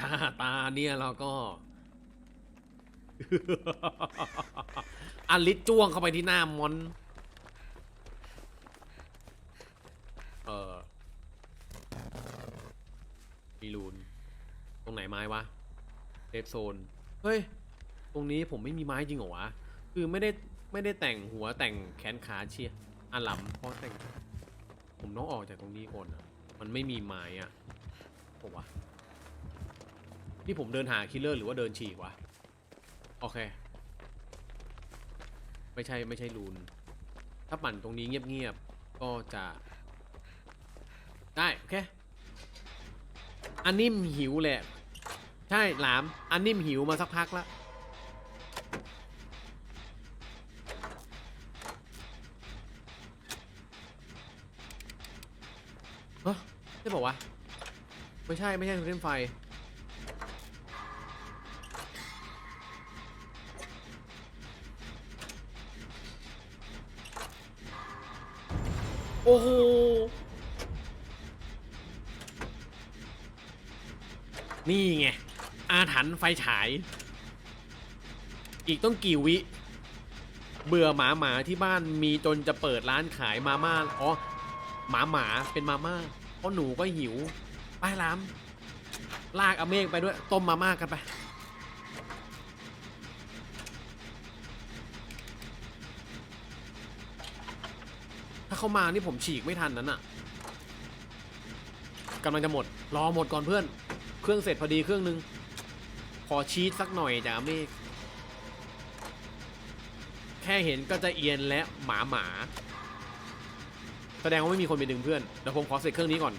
ถ้าตาเนี่ยเราก็ อลิสจ้วงเข้าไปที่หน้ามอน เออมีรูน ตรงไหนไม้วะเดฟโซน เฮ้ย ตรงนี้ผมไม่มีไม้จริงเหรอวะ คือไม่ได้ไม่ได้แต่งหัวแต่งแขนขาเชียร์อันหลังเพราะแต่ง ผมต้องออกจากตรงนี้ก่อนอะมันไม่มีไม้อะผมวะ นี่ผมเดินหาคิลเลอร์หรือว่าเดินฉีกวะ โอเค ไม่ใช่ไม่ใช่รูน ถ้าปั่นตรงนี้เงียบๆ ก็จะ ได้ โอเค อันนิ่มหิวแหละ ใช่หลาม อันนิ่มหิวมาสักพักแล้วเฮ้ยใช่บอกว่าไม่ใช่ไม่ใช่โทเทมไฟ โอ้โหนี่ไง อาถรรพ์ไฟฉาย อีกต้องกี่วิ เบื่อหมาหมาที่บ้านมีจนจะเปิดร้านขายมาม่าอ๋อหมาหมาเป็นมาม่าเพราะหนูก็หิว ไปล้ามลากอเมฆไปด้วย ต้มมาม่ากันไป ถ้าเขามานี่ผมฉีกไม่ทันนั้นอะกำลังจะหมด รอหมดก่อนเพื่อน เครื่องเสร็จพอดีเครื่องนึง ขอชีสสักหน่อยจ้ะเมฆแค่เห็นก็จะเอียนและหมาหมา แสดงว่าไม่มีคนไปดึงเพื่อน เดี๋ยวผมขอเสร็จเครื่องนี้ก่อน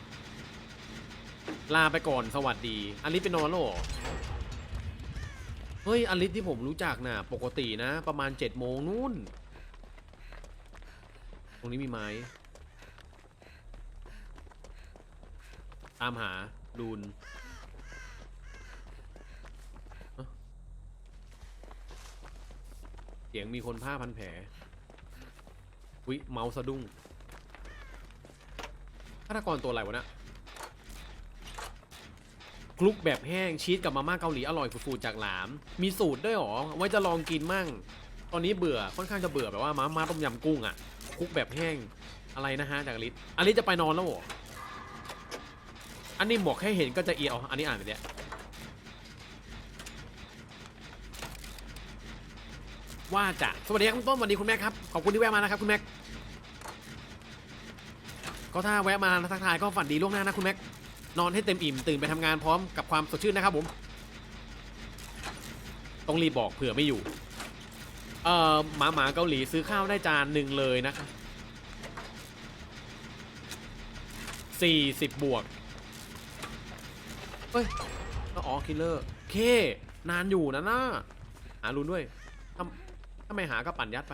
ลาไปก่อนสวัสดีอลิสเป็นนอนแล้วเหรอเฮ้ยอลิสที่ผมรู้จักน่ะ ปกตินะ ประมาณ7จ็ดโมงนู่น ตรงนี้มีไม้ ตามหาดูนเสียงมีคนผ้าพันแผลวิเมาส์สะดุ้งฆาตกรตัวอะไรวะเนะคลุกแบบแห้งชีสกับมาม่าเกาหลีอร่อยฟูๆจากหลาม มีสูตรด้วยหรอ ไว้จะลองกินมั่ง ตอนนี้เบื่อค่อนข้างจะเบื่อแบบว่ามาม่าต้มยำกุ้งอะคุกแบบแห้งอะไรนะฮะจากอลิสอลิสจะไปนอนแล้วเหรออันนี้หมวกแค่เห็นก็จะเอียวอันนี้อ่านไปเนี่ยว่าจะสวัสดีครับคุณต้นสวัสดีคุณแม็กครับขอบคุณที่แวะมานะครับคุณแม็กก็ถ้าแวะมาทักทายก็ฝันดีล่วงหน้านะคุณแม็กนอนให้เต็มอิ่มตื่นไปทำงานพร้อมกับความสดชื่นนะครับผม ต้องรีบบอกเผื่อไม่อยู่ เอ่อหมาหมาเกาหลีซื้อข้าวได้จานหนึ่งเลยนะคะสี่สิบบวกเฮ้ยอ๋อคิลเลอร์เคนานอยู่นะน่าหารุนด้วยทำถ้าไม่หาก็ปั่นยัดไป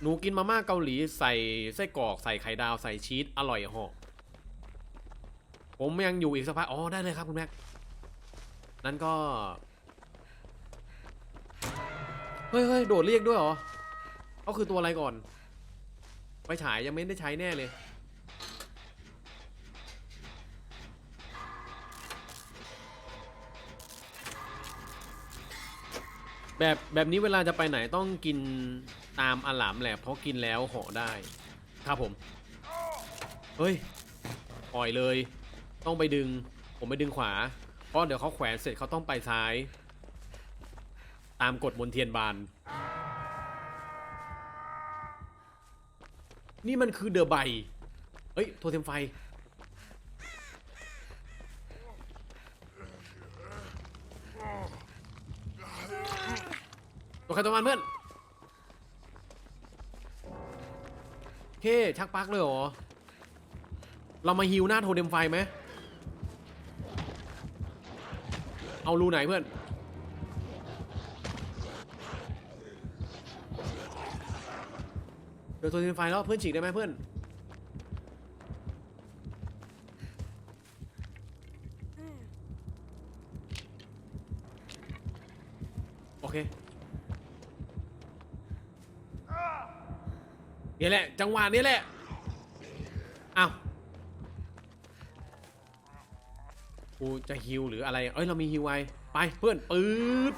หนูกินมาม่าเกาหลีใส่ไส้กรอกใส่ไข่ดาวใส่ชีสอร่อยหาะผมยังอยู่อีกสักพักอ๋อได้เลยครับคุณแม็กนั่นก็ เฮ้ยเฮ้ยโดดเรียกด้วยเหรอเขาคือตัวอะไรก่อน ไปฉายยังไม่ได้ใช้แน่เลย แบบแบบนี้เวลาจะไปไหนต้องกินตามอาหลามแหละเพราะกินแล้วเหาะได้ ครับผม เฮ้ยปล่อยเลย ต้องไปดึง ผมไปดึงขวา เพราะเดี๋ยวเขาแขวนเสร็จเขาต้องไปซ้าย ตามกฎบนเทียนบาน นี่มันคือเดอะไบเฮ้ย โทรเทมไฟ ตัวใครตัวมันเพื่อนเคชักปักเลยเหรอ เรามาฮิวหน้าโทเดมไฟไหม เอารูไหนเพื่อน โทเดมไฟแล้วเพื่อนฉีกได้ไหมเพื่อน โอเคนี่แหละ จังหวะนี้แหละอ้าวกูจะฮิวหรืออะไร เอ้ย เรามีฮิวไวไปเพื่อนปื๊ด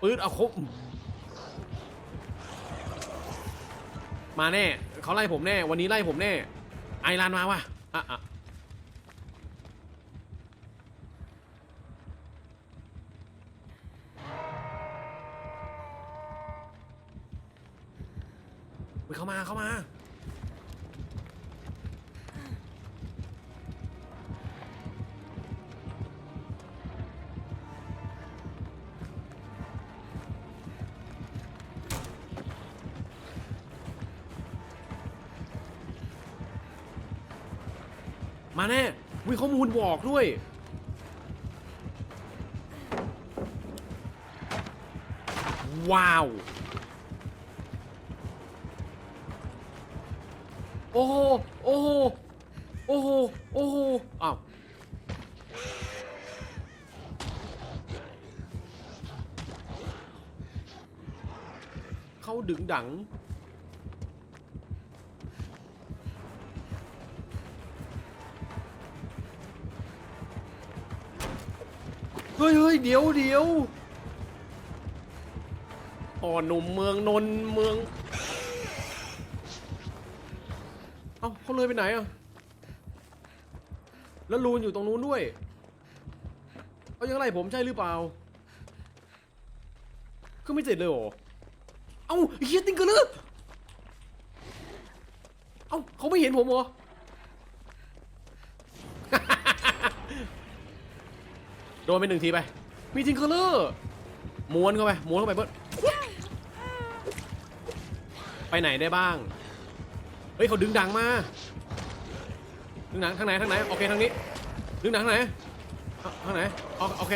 ปื๊ดเอาครบ มาแน่เขาไล่ผมแน่ วันนี้ไล่ผมแน่ ไอรานมาว่ะอะอะเฮ้เข้ามาเข้ามา มาแน่วิข้อมูลบอกด้วย ว้าว โอ้โห โอ้โห โอ้โห โอ้โหอ้าวเขาดึงดัง เฮ้ยเฮ้ยเดี๋ยวเดี๋ยวพ่อหนุ่มเมืองนนท์เมือง เอ้าเขาเลยไปไหนอะ แล้วลูนอยู่ตรงนู้นด้วยเขายังไล่ผมใช่หรือเปล่า ก็ไม่เสร็จเลยเหรอ เอ้าเฮียติงเกอร์เลอร์เอ้าเขาไม่เห็นผมเหรอ โดนไปหนึ่งทีไป มีทิงเคอร์เลอร์ม้วนเข้าไปม้วนเข้าไปเบิร์ดไปไหนได้บ้าง เฮ้ยเขาดึงดังมา ดึงดังทางไหนทางไหนโอเคทางนี้ ดึงดังทางไหนทางไหนโอเค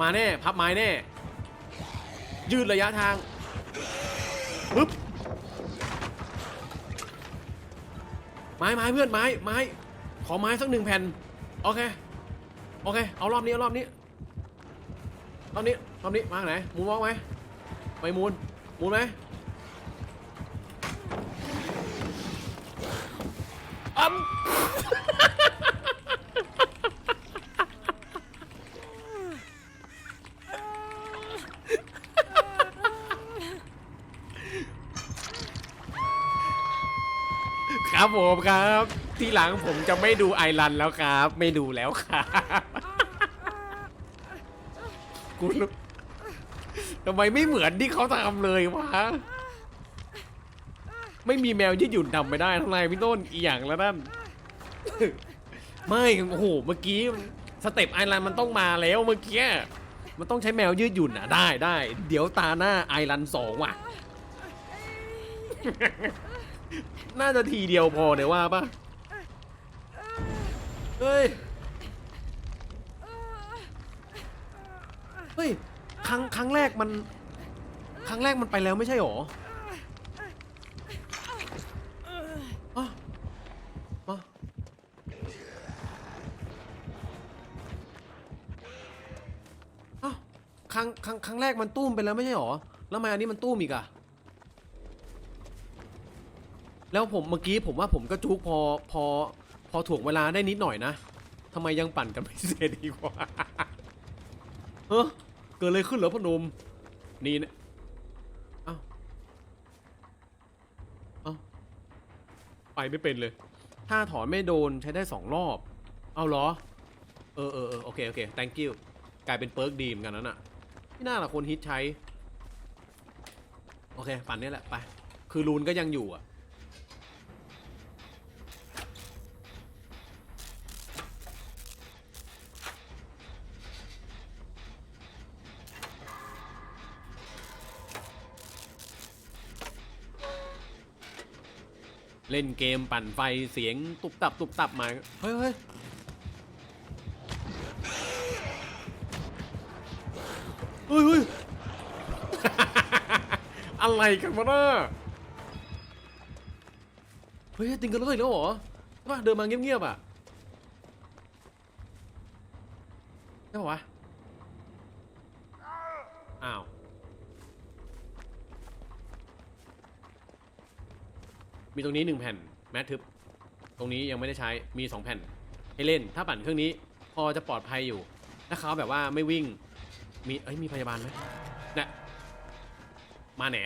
มาแน่ พับไม้แน่ ยืดระยะทาง ไม้ไม้เพื่อนไม้ไม้ขอไม้สักหนึ่งแผ่นโอเคโอเค เอารอบนี้เอารอบนี้รอบนี้รอบนี้มาไหนมูนวองไหมไปมูนมูนไหมอัม ครับผมครับ ที่หลังผมจะไม่ดูไอรันแล้วครับ ไม่ดูแล้วครับกูรู้ทำไมไม่เหมือนที่เขาทำเลยวะ ไม่มีแมวยืดหยุ่นทำไม่ได้ทั้งไรพี่ต้นอีหยังแล้วนั่น ไม่โอ้โหเมื่อกี้สเต็ปไอรันมันต้องมาแล้วเมื่อกี้มันต้องใช้แมวยืดหยุ่นอะได้ได้ เดี๋ยวตาหน้าไอรันสองว่ะ น่าจะทีเดียวพอเดี๋ยวว่าปะเฮ้ย เฮ้ย ครั้งครั้งแรกมัน ครั้งแรกมันไปแล้วไม่ใช่หรออะอะอ้าวครั้งครั้งครั้งแรกมันตุ้มไปแล้วไม่ใช่หรอ แล้วทำไมอันนี้มันตุ้มอีกอะ แล้วผมเมื่อกี้ผมว่าผมก็จุกพอพอพอถ่วงเวลาได้นิดหน่อยนะทำไมยังปั่นกันไม่เสร็จอีกวะเฮ้อเกิดอะไรขึ้นเหรอพอหนมนี่นะเอ้าเอ้าไปไม่เป็นเลย ถ้าถอนไม่โดนใช้ได้สองรอบ เอาเหรอ เออเออเออโอเคโอเค thank you กลายเป็นเปิร์กดีมกันนั้นอะไม่น่าละคนฮิตใช้ โอเค ปั่นนี่แหละ ไป คือรูนก็ยังอยู่อะ เล่นเกมปั่นไฟเสียงตุบตับตุบตับมา เฮ้ยเฮ้ยเฮ้ยอะไรกันวะเน่ะเฮ้ยติงกันเลยแล้วเหรอว่าเดินมาเงียบๆอะใช่ปะวะ อ้าว มีตรงนี้หนึ่งแผ่นแมททึบ ตรงนี้ยังไม่ได้ใช้มีสองแผ่นให้เล่น ถ้าปั่นเครื่องนี้พอจะปลอดภัยอยู่ ถ้าเขาแบบว่าไม่วิ่ง มีเอ้ยมีพยาบาลไหมนี่ยมาแหน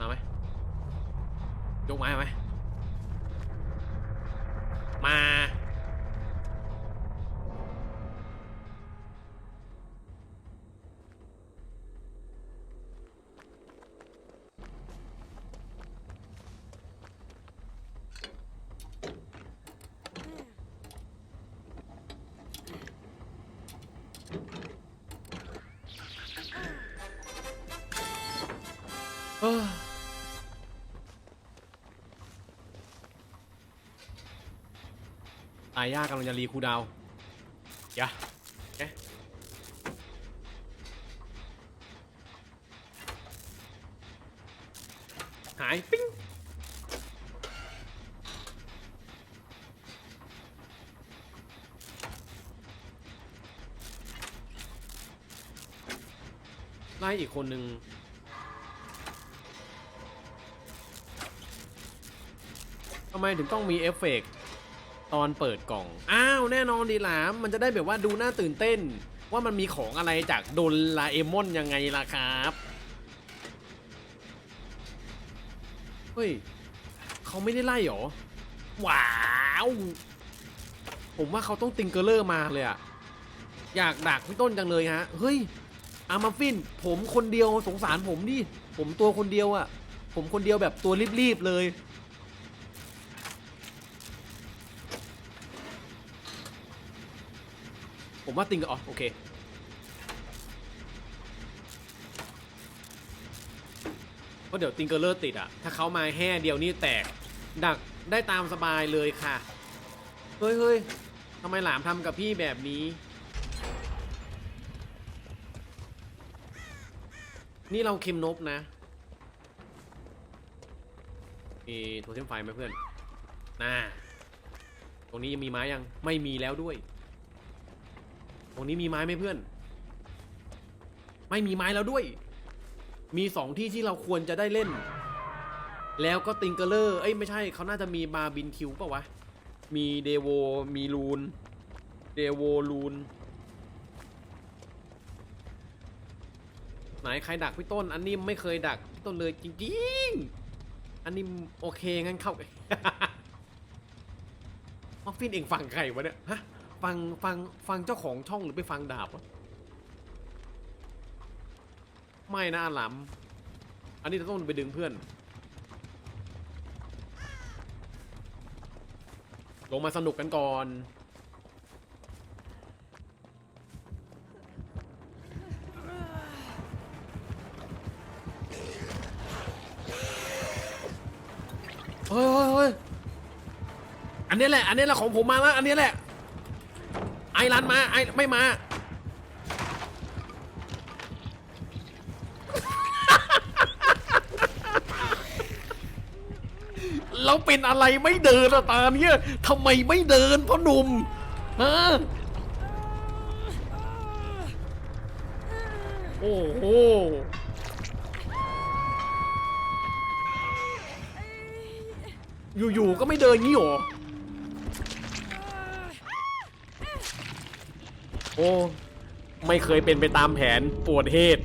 มาไหมยกไม้มาไหมมา ตายยากกำลังจะรีคูลดาวน์อย่าแกหายปิ้งไล่อีกคนหนึ่ง ไมถึงต้องมีเอฟเฟกต์ตอนเปิดกล่อง อ้าว แน่นอนดีหลาม มันจะได้แบบว่าดูน่าตื่นเต้น ว่ามันมีของอะไรจากโดนลาเอมอนยังไงล่ะครับ เฮ้ย เขาไม่ได้ไล่หรอ ว้าว ผมว่าเขาต้องติงเกอร์เลอร์มาเลยอะอยากดักพี่ต้นจังเลยฮะ เฮ้ย อามาฟิน ผมคนเดียวสงสารผมดิ ผมตัวคนเดียวอะผมคนเดียวแบบตัวรีบๆเลย ผมว่าติงก็อ๋อโอเคเพราะเดี๋ยวติงเกอร์เลอร์ติดอะถ้าเขามาแห่เดียวนี่แตก ดักได้ตามสบายเลยค่ะ เฮ้ยเฮ้ยทำไมหลามทำกับพี่แบบนี้ นี่เราเค็มนบนะ มีโทเทมไฟไหมเพื่อนน่าตรงนี้ยังมีไม้ยังไม่มีแล้วด้วย ตรงนี้มีไม้ไหมเพื่อน ไม่มีไม้แล้วด้วย มีสองที่ที่เราควรจะได้เล่น แล้วก็ติงเกอร์เลอร์ เอ้ยไม่ใช่เขาน่าจะมีบาบินคิวปล่าวะ มีเดโว มีลูน เดโวลูน ไหนใครดักพี่ต้น อันนี้ไม่เคยดักพี่ต้นเลยจริงๆ อันนี้โอเคงั้นเข้ามอฟฟินเองฟังใครวะเนี่ย ฮะ ฟังฟังฟังเจ้าของช่องหรือไปฟังดาบวะไม่นะอาหลำอันนี้เราต้องไปดึงเพื่อน ลงมาสนุกกันก่อนเฮ้ยเฮ้ยเฮ้ยอันนี้แหละ อันนี้แหละของผมมาแล้ว อันนี้แหละ รันมาไอไม่มา เราเป็นอะไรไม่เดินอะตาเนี่ยทำไมไม่เดินพ่อหนุ่มฮะโอ้โหอยู่ๆก็ไม่เดินงี้หรอ โอ้ ไม่เคยเป็นไปตามแผนปวดเหตุ